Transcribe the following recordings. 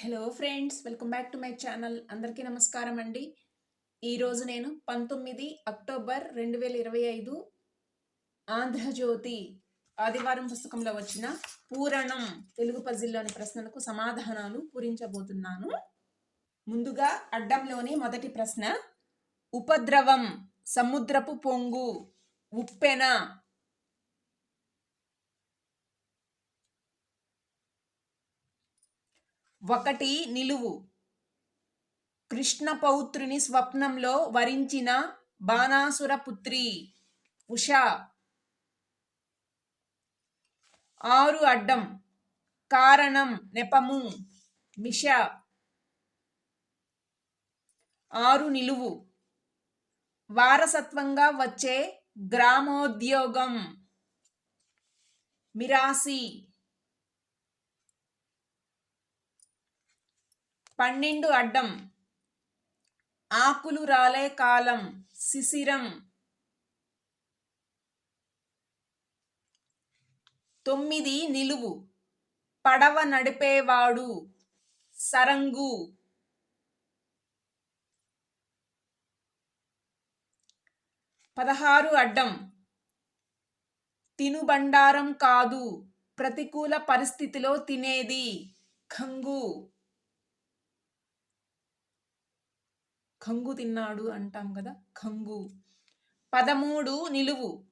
Hello friends welcome back to my channel అందరికీ నమస్కారం అండి. ఈరోజు నేను పంతొమ్మిది అక్టోబర్ రెండు వేల ఇరవై ఐదు ఆంధ్రజ్యోతి ఆదివారం పుస్తకంలో వచ్చిన పూరణం తెలుగు పజిల్లోని ప్రశ్నలకు సమాధానాలు పూరించబోతున్నాను. ముందుగా అడ్డంలోని మొదటి ప్రశ్న ఉపద్రవం సముద్రపు పొంగు ఉప్పెన ఒకటి నిలువు. కృష్ణ పౌత్రుని స్వప్నంలో వరించిన బాణాసుర పుత్రి ఉషా. ఆరు అడ్డం. కారణం నెపము. మిష. ఆరు నిలువు. వారసత్వంగా వచ్చే గ్రామోద్యోగం. మిరాసి. పన్నెండు అడ్డం. ఆకులు రాలే కాలం శిశిరం. తొమ్మిది నిలువు. పడవ నడిపేవాడు సరంగు. పదహారు అడ్డం. తినుబండారం కాదు ప్రతికూల పరిస్థితిలో తినేది ఖంగు. ఖంగు తిన్నాడు అంటాం కదా ఖంగు. పదమూడు నిలువు.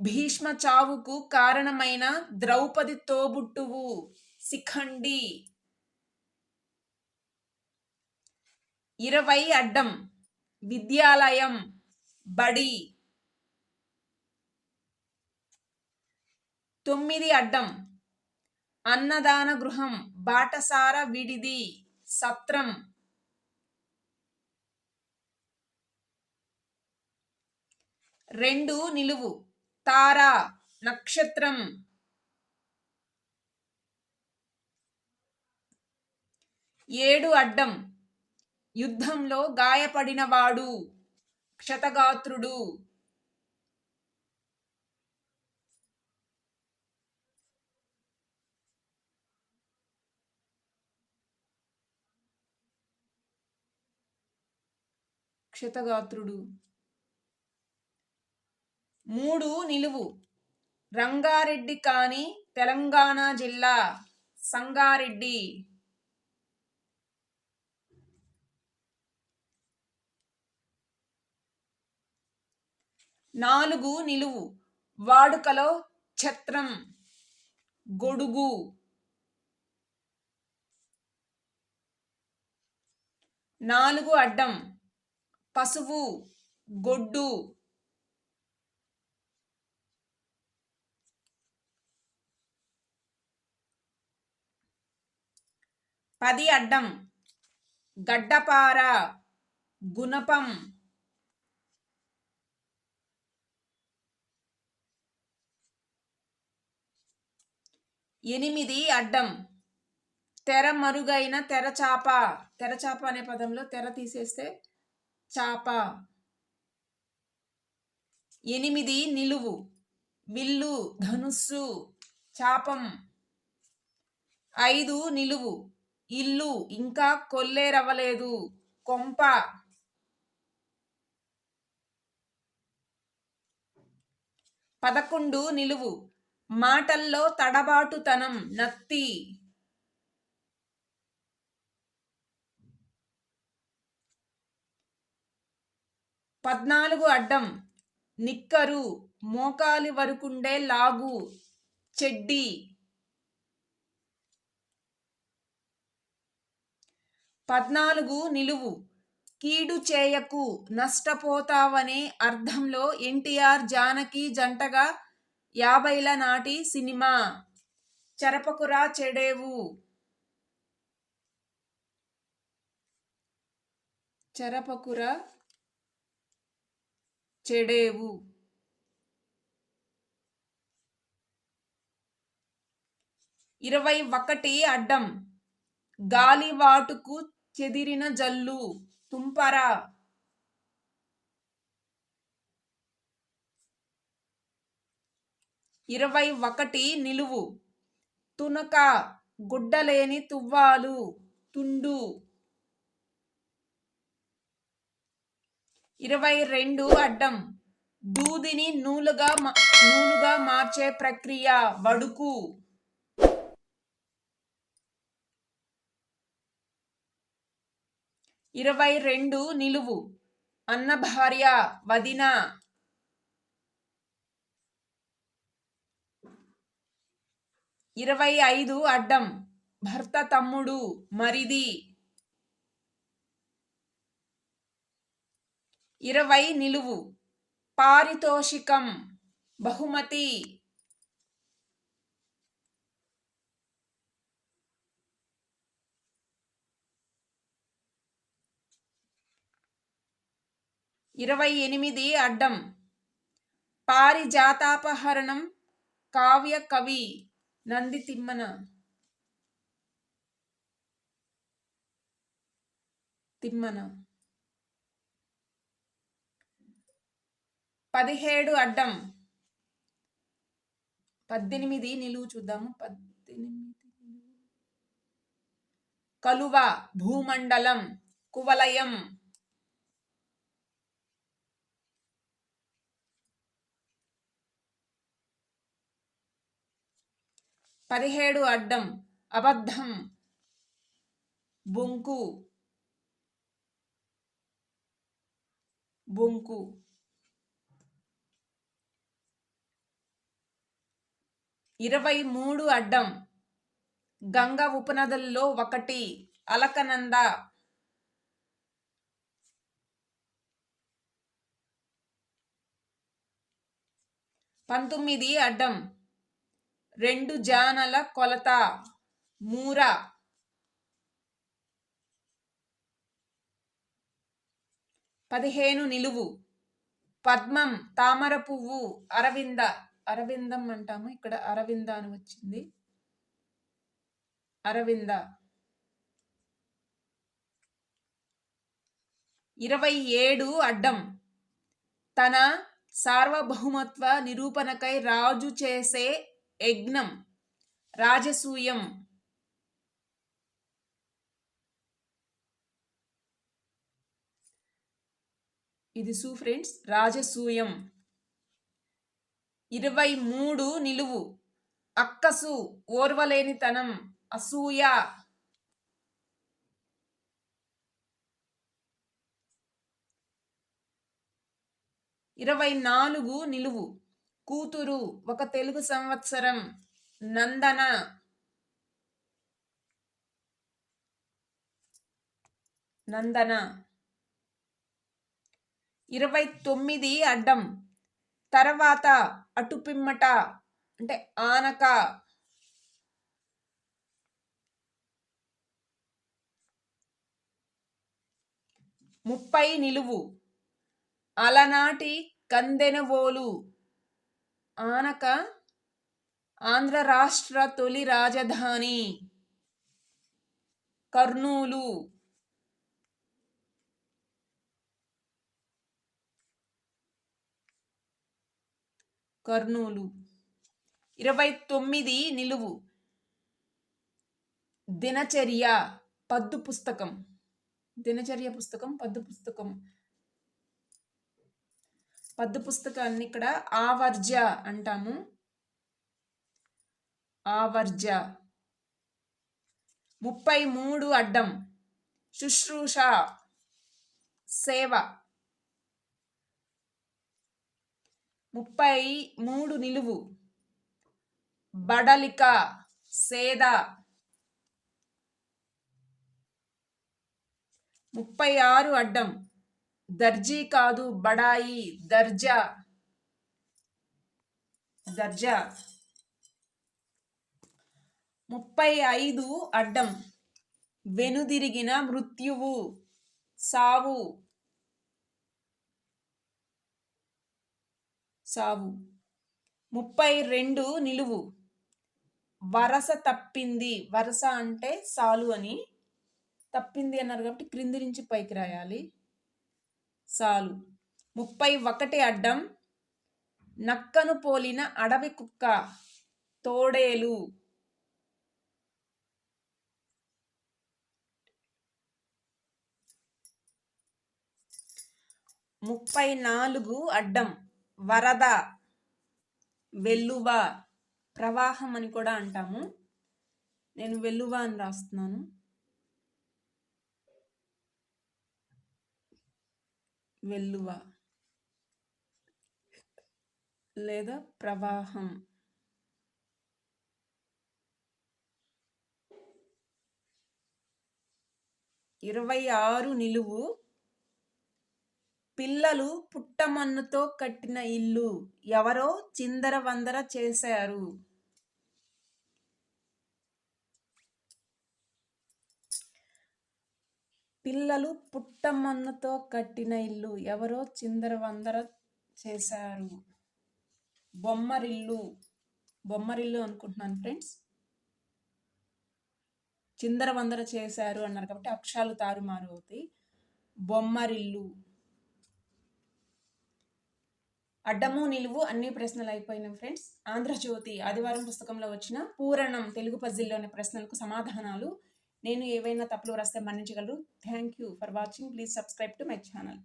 భీష్మ చావుకు కారణమైన ద్రౌపది తోబుట్టువు శిఖండి. ఇరవై అడ్డం. విద్యాలయం బడి. తొమ్మిది అడ్డం. అన్నదాన గృహం బాటసార విడిది. సత్రం. రెండు నిలువు. తార నక్షత్రం. ఏడు అడ్డం. యుద్ధంలో గాయపడినవాడు. క్షతగాత్రుడు. క్షతగాత్రుడు. మూడు నిలువు. రంగారెడ్డి కాని తెలంగాణ జిల్లా సంగారెడ్డి. నాలుగు నిలువు. వాడుకలో ఛత్రం. గొడుగు. నాలుగు అడ్డం. పశువు. గొడ్డు. పది అడ్డం. గడ్డపార గుణపం ఎనిమిది అడ్డం. తెర మరుగైన తెరచాప తెరచాప అనే పదంలో తెర తీసేస్తే చాప. ఎనిమిది నిలువు. విల్లు ధనుస్సు చాపం. ఐదు నిలువు. ఇల్లు ఇంకా కొల్లేరవ్వలేదు. కొంప. పదకొండు నిలువు. మాటల్లో తడబాటుతనం నత్తి. పద్నాలుగు అడ్డం. నిక్కరు. మోకాలి వరకుండే లాగు. చెడ్డి. పద్నాలుగు నిలువు. కీడు చేయకు నష్టపోతావనే అర్థంలో ఎన్టీఆర్ జానకి జంటగా యాభైల నాటి సినిమా చరపకురా చెడేవు. చరపకుర చెడేవు. ఇరవై ఒకటి అడ్డం. గాలివాటుకు చెదిరిన జల్లు. తుంపర. ఇరవై ఒకటి నిలువు. తునక గుడ్డలేని తువ్వాలు. తుండు. ఇరవై రెండు అడ్డం. దూదిని నూలుగా నూలుగా మార్చే ప్రక్రియ. వడుకు. ఇరవై రెండు నిలువు. అన్న భార్య వదిన. ఇరవై ఐదు అడ్డం. భర్త తమ్ముడు మరిది. ఇరవై నిలువు. పారితోషికం. బహుమతి. ఇరవై ఎనిమిది అడ్డం. పారిజాతాపహరణం కావ్య కవి నంది తిమ్మన. తిమ్మన. పదిహేడు అడ్డం. పద్దెనిమిది నిలువు చూద్దాము. పద్దెనిమిది కలువ భూమండలం కువలయం. పదిహేడు అడ్డం అబద్ధం బొంకు బొంకు. ఇరవై మూడు అడ్డం గంగ ఉపనదుల్లో ఒకటి అలకనంద. పంతొమ్మిది అడ్డం రెండు జానల కొలత. మూర. పదిహేను నిలువు. పద్మం తామర పువ్వు అరవింద. అరవిందం అంటాము. ఇక్కడ అరవింద అని వచ్చింది. అరవింద. ఇరవై ఏడు అడ్డం. తన సార్వభౌమత్వ నిరూపణకై రాజు చేసే యజ్ఞం రాజసూయం. ఇది సూ ఫ్రెండ్స్ రాజసూయం. ఇరవై మూడు నిలువు అక్కసు ఓర్వలేనితనం అసూయ. ఇరవై నాలుగు నిలువు కూతురు ఒక తెలుగు సంవత్సరం నందన. నందన. ఇరవై తొమ్మిది అడ్డం. తర్వాత అటుపిమ్మట అంటే ఆనక. ముప్పై నిలువు. అలనాటి కందెనవోలు. ఆనక ఆంధ్ర రాష్ట్ర తొలి రాజధాని కర్నూలు. కర్నూలు. ఇరవై తొమ్మిది నిలువు. దినచర్య పద్దు పుస్తకం. దినచర్య పుస్తకం పద్దు పుస్తకం. పద్దు పుస్తకాన్ని ఇక్కడ ఆవర్జ అంటాము. ఆవర్జ. ముప్పై మూడు అడ్డం. శుశ్రూష. సేవ. ముప్పై మూడు నిలువు. బడలిక. సేద. ముప్పై ఆరు అడ్డం. దర్జీ కాదు బడాయి దర్జా. దర్జా. ముప్పై ఐదు అడ్డం. వెనుదిరిగిన మృత్యువు సావు. సావు. ముప్పై రెండు నిలువు. వరస తప్పింది. వరస అంటే సాలు అని. తప్పింది అన్నారు కాబట్టి క్రింది నుంచి పైకి రాయాలి. సాలు ముప్పై ఒకటి అడ్డం నక్కను పోలిన అడవి కుక్క తోడేలు. ముప్పై నాలుగు అడ్డం వరద వెల్లువ ప్రవాహం అని కూడా అంటాము. నేను వెల్లువ అని రాస్తున్నాను. వెల్లువ లేదా ప్రవాహం. ఇరవై ఆరు నిలువు పిల్లలు పుట్టమన్నుతో కట్టిన ఇల్లు ఎవరో చిందర వందర చేశారు. పిల్లలు పుట్టమన్నతో కట్టిన ఇల్లు ఎవరో చిందర వందర చేశారు. బొమ్మరిల్లు. బొమ్మరిల్లు అనుకుంటున్నాను ఫ్రెండ్స్. చిందర వందర చేశారు అన్నారు కాబట్టి అక్షరాలు తారుమారు అవుతాయి. బొమ్మరిల్లు. అడ్డము నిలువు అన్ని ప్రశ్నలు అయిపోయినాయి ఫ్రెండ్స్. ఆంధ్రజ్యోతి ఆదివారం పుస్తకంలో వచ్చిన పూరణం తెలుగు పజిల్లోని ప్రశ్నలకు సమాధానాలు నేను ఏవైనా తప్పులు రాస్తే మన్నించగలరు. Thank you for watching please subscribe to my channel